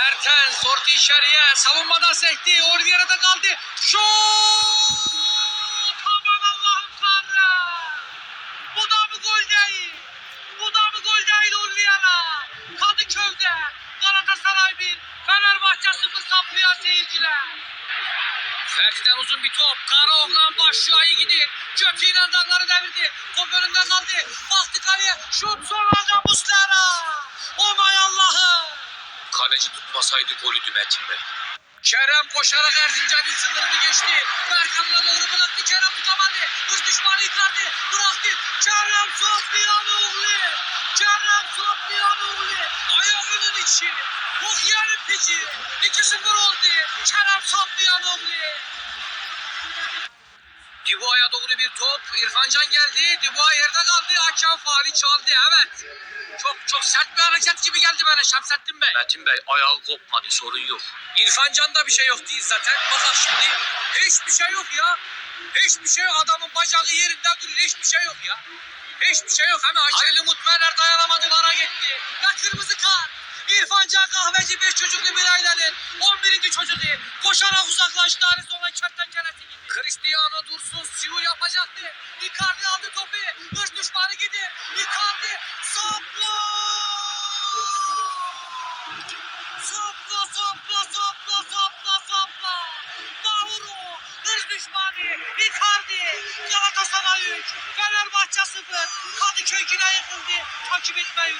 Mertens orta içeriye savunmadan sekti. Oliveira'da kaldı. Şut! Aman Allah'ım Tanrım! Bu da mı gol değil? Bu da mı gol değil Oliveira? Kadıköy'de Galatasaray 1, Fenerbahçe 0 saplıyor seyirciler. Ferdi'den uzun bir top. Karaoğlan başlıyor iyi gidiyor. Kötüyle dağları devirdi. Top önünde kaldı. Baktı kaleye. Şut son anda Kaleci tutmasaydı golüydü Metin Bey. Kerem koşarak Erzincan'ın sınırını geçti. Berkan'la doğru bıraktı. Kerem tutamadı. Hız düşmanı yıkardı. Bıraktı. Kerem Sofianoğlu. Kerem Sofianoğlu. Ayağının içi. Muhyanın piçi. 2-0 oldu. Kerem Sofianoğlu. Dibua'ya doğru bir top. İrfancan geldi. Dibua yerde kaldı. Hakem faali çaldı. Evet. Çok çok sert bir hareket gibi geldi bana Şemsettin Bey. Metin Bey ayağı kopmadı sorun yok. İrfan Can'da bir şey yok değil zaten. Bakın şimdi hiçbir şey yok ya. Hiçbir şey yok. Adamın bacağı yerinde duruyor. Hiçbir şey yok ya. Hiçbir şey yok. Hemen Halil Umut dayanamadı. Vara gitti. Ya kırmızı kart. İrfan Can kahveci bir çocuklu bir ailenin 11. çocuğu. Koşarak uzaklaştı. Arizona kertenkelesi. Cristiano Dursun siu yapacaktı. Icardi aldı topu. Dış düşmanı gidiyor. Icardi sapla. Sopla sopla sopla sopla sopla. Mauro hız düşmanı Icardi Galatasaray 3 Fenerbahçe 0 Kadıköy yine yıkıldı takip etmeyi